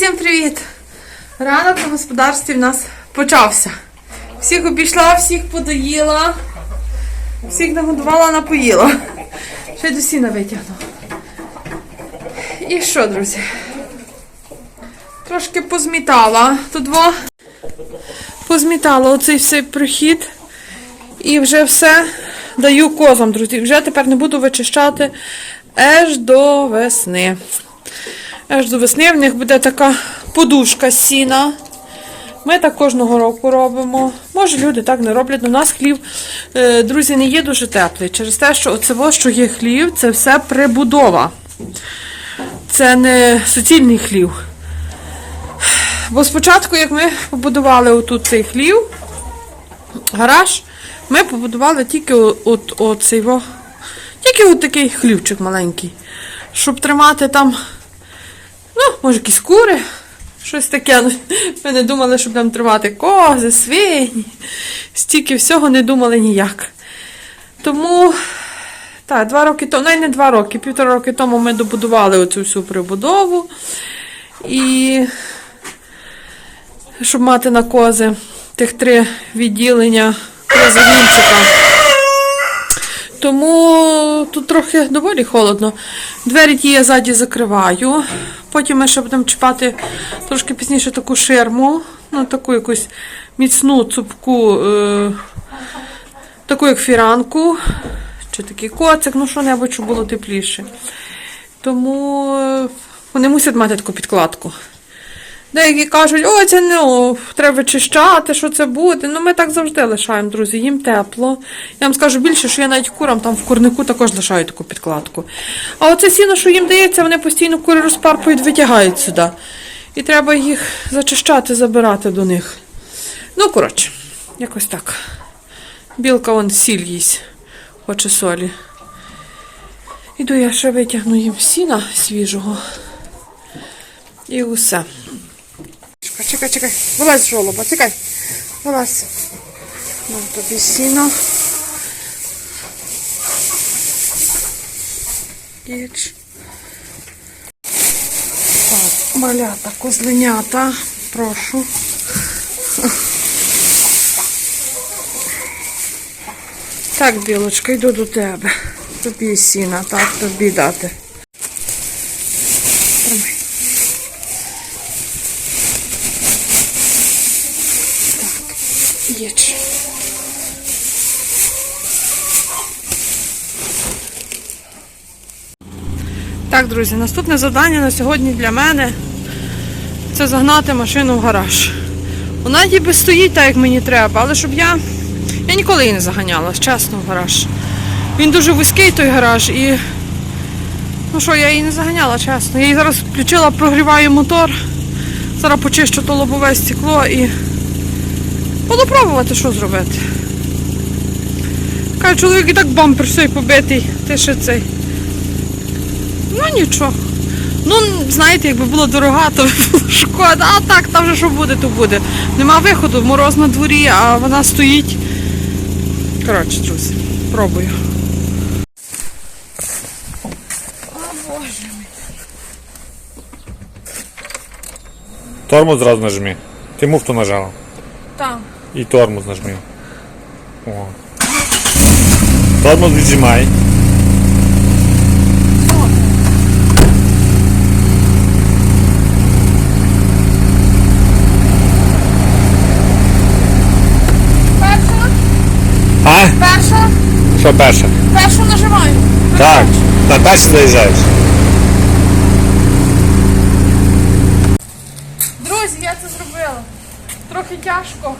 Всім привіт! Ранок на господарстві в нас почався. Всіх обійшла, всіх подоїла, всіх нагодувала, напоїла. Ще й до сіна витягну. І що, друзі? Трошки позмітала. Тут во позмітала оцей всей прохід. І вже все даю козам, друзі. Вже тепер не буду вичищати аж до весни. Аж до весни в них буде така подушка сіна. Ми так кожного року робимо. Може, люди так не роблять. У нас хлів, е, друзі, не є дуже теплий. Через те, що оце, во, що є хлів, це все прибудова. Це не суцільний хлів. Бо спочатку, як ми побудували отут цей хлів, гараж, ми побудували тільки о- от, оцей, во, тільки от такий хлівчик маленький. Щоб тримати там, ну, може, якісь кури, щось таке. Ну, Ми не думали, щоб там тримати кози, свині. Стільки всього не думали ніяк. Тому, так, два роки тому, навіть не два роки, півтора роки тому ми добудували оцю всю прибудову. І щоб мати на кози тих три відділення загінчика. Тому тут трохи доволі холодно. Двері ті я ззаді закриваю. Потім ми ще будемо чіпати трошки пізніше таку ширму, ну таку якусь міцну цупку, е, таку як фіранку, чи такий коцик, ну що-небудь, щоб було тепліше. Тому е, вони мусять мати таку підкладку. Деякі кажуть, о, це не о, треба чищати, що це буде. Ну, ми так завжди лишаємо, друзі, їм тепло. Я вам скажу більше, що я навіть курам там в курнику також лишаю таку підкладку. А оце сіно, що їм дається, вони постійно кури розпарпують, витягають сюди. І треба їх зачищати, забирати до них. Ну, коротше, якось так. Білка вон сіль їсть, хоче солі. Іду я ще витягну їм сіна свіжого. І усе. Чекай, чекай. Вилазь жолоба, чекай. Вилазь. Ну, тобі сіно. Їдь. Так, малята, козленята. Прошу. Так, білочка, йду до тебе. Тобі сіна, так, тобі дати. Так, друзі, наступне завдання на сьогодні для мене це загнати машину в гараж. Вона ніби стоїть так, як мені треба, але щоб я. Я ніколи її не заганяла, чесно, в гараж. Він дуже вузький той гараж і. Ну що, я її не заганяла, чесно. Я її зараз включила, прогріваю мотор. Зараз почищу то лобове стекло і Буду пробувати, що зробити. Каже, чоловік і так бампер все побитий, ти ще цей. Ну нічого. Ну, знаєте, якби було дорога, то було шкода, а так, там вже що буде, то буде. Нема виходу, мороз на дворі, а вона стоїть. Коротше, друзі, пробую. О, Боже мій. Тормоз зразу нажми. Ти муфту нажала. Там. І тормоз нажми. О. Тормоз віджимай. Що перше? першу нажимаю. Так. На першу заїжджаєш. Друзі, я це зробила. Трохи тяжко.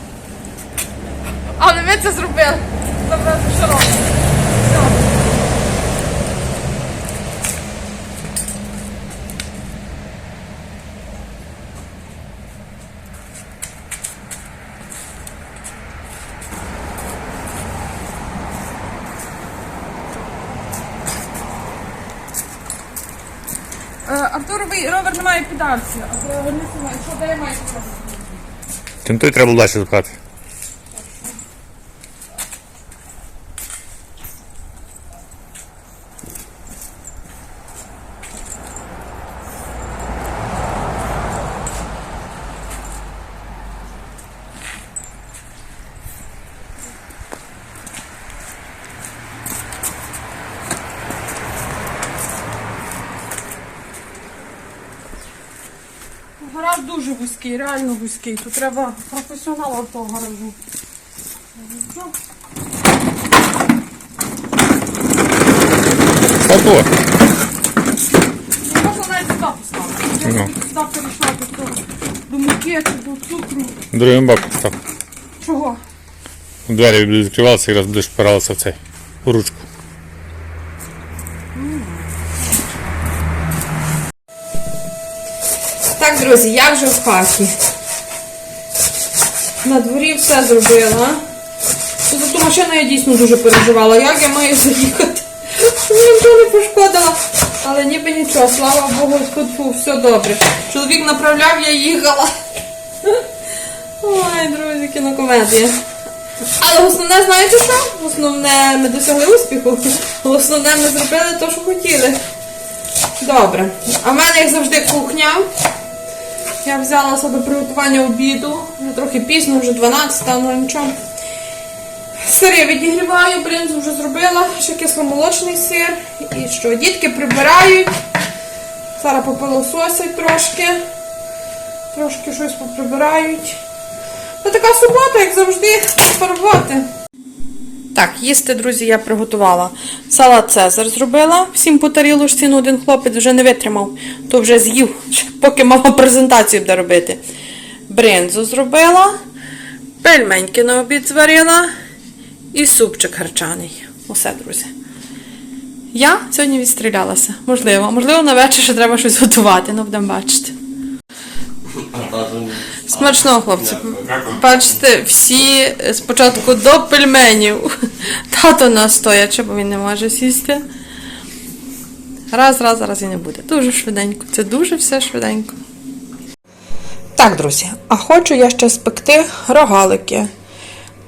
Але ми це зробили. Добре, що робимо? Все. Е, ровер не має педальці, а не знаю, що де маю зробити? Тентуй треба далі запхати. Дуже вузький, реально вузький. Тут треба професіонала в того гаражу. Папу, Можна навіть сюди поставити. Я Ну. сюди перейшла до, того, до муки чи до цукру. другим боком став. Чого? Двері будуть відкриватися і раз будеш впиратися в цей у ручку. Так, друзі, я вже в хаті. На дворі все зробила. За ту машину я дійсно дуже переживала. Як я маю заїхати? Я нічого не пошкодила. Але ніби нічого, слава Богу, тут все добре. Чоловік направляв, я їхала. Ой, друзі, кінокомедія. Але основне, знаєте що? Основне, ми досягли успіху. Основне, ми зробили те, що хотіли. Добре. А в мене, як завжди, кухня. Я взялася до приготування обіду. Вже трохи пізно, вже 12, але нічого. Сири відігріваю, бринзу вже зробила, ще кисломолочний сир. І що, дітки прибирають. Зараз попилососять трошки. Трошки щось поприбирають. Ну така субота, як завжди, роботи. Так, їсти, друзі, я приготувала. Салат Цезар зробила. Всім по тарілочці, ну один хлопець вже не витримав, то вже з'їв, поки мама презентацію буде робити. Бринзу зробила, пельменьки на обід зварила і супчик гарчаний. Усе, друзі. Я сьогодні відстрілялася. Можливо, можливо, на вечір ще треба щось готувати, ну будемо бачити. Смачного, хлопці. Бачите, всі спочатку до пельменів. Тато настоячи, бо він не може сісти. Раз, раз, раз і не буде. Дуже швиденько. Це дуже все швиденько. Так, друзі, а хочу я ще спекти рогалики.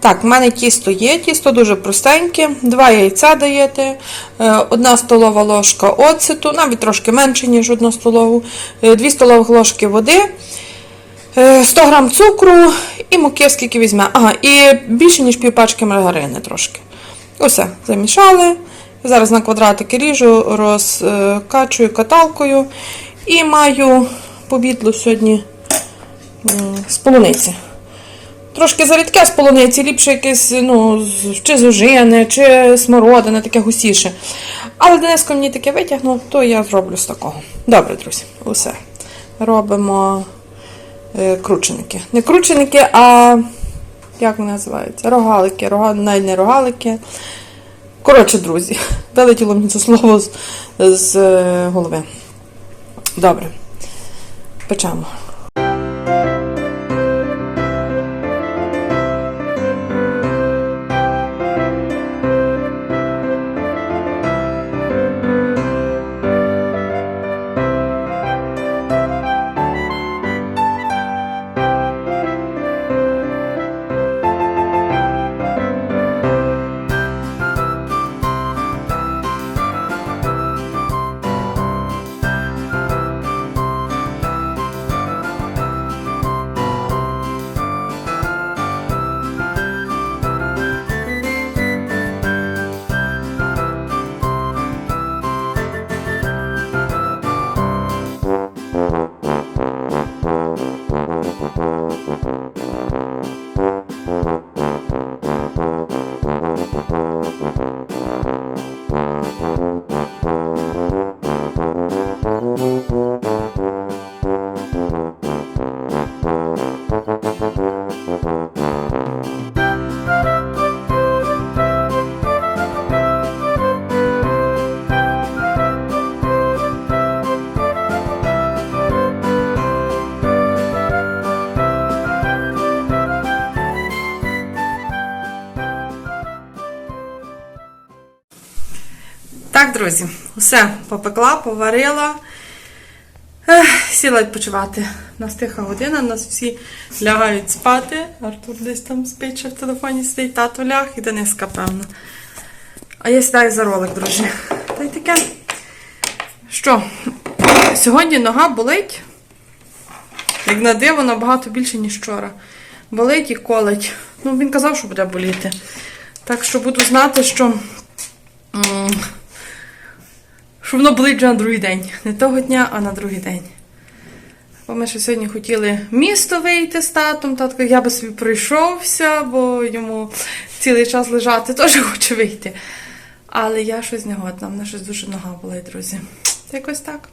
Так, в мене тісто є, тісто дуже простеньке, два яйця даєте, е, одна столова ложка оцету, навіть трошки менше, ніж одну столову, е, дві столових ложки води, 100 грам цукру і муки, скільки візьме. Ага, і більше, ніж півпачки маргарини трошки. Усе, замішали. Зараз на квадратики ріжу, розкачую каталкою і маю побідло сьогодні з полуниці. Трошки зарідке з полуниці, ліпше якесь, ну, чи з чи смородина, таке густіше. Але Дениско мені таке витягнув, то я зроблю з такого. Добре, друзі, усе. Робимо е, крученики. Не крученики, а як вони називаються? Рогалики, рога... навіть не рогалики. Коротше, друзі, вилетіло мені це слово з, з е, голови. Добре. Печемо. Так, друзі, все попекла, поварила. Ех, сіла відпочивати. У нас тиха година, нас всі лягають спати. Артур десь там спить, в телефоні сидить, тато ляг і Дениска, певно. А я сідаю за ролик, друзі. Та й таке. Що? Сьогодні нога болить. Як на диво, набагато більше, ніж вчора. Болить і колить. Ну, він казав, що буде боліти. Так що буду знати, що. Що воно болить на другий день. Не того дня, а на другий день. Бо ми ще сьогодні хотіли місто вийти з татом. Татко, я би собі пройшовся, бо йому цілий час лежати теж хоче вийти. Але я щось не годна, мене щось дуже нога болить, друзі. Це якось так.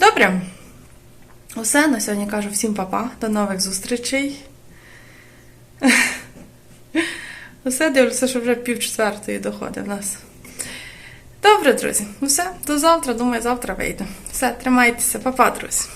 Добре. Усе на сьогодні кажу всім папа. До нових зустрічей. Усе дивлюся, що вже пів четвертої доходить в нас. Добре, друзі. Ну все, до завтра. Думаю, завтра вийду. Все, тримайтеся, Па-па, друзі.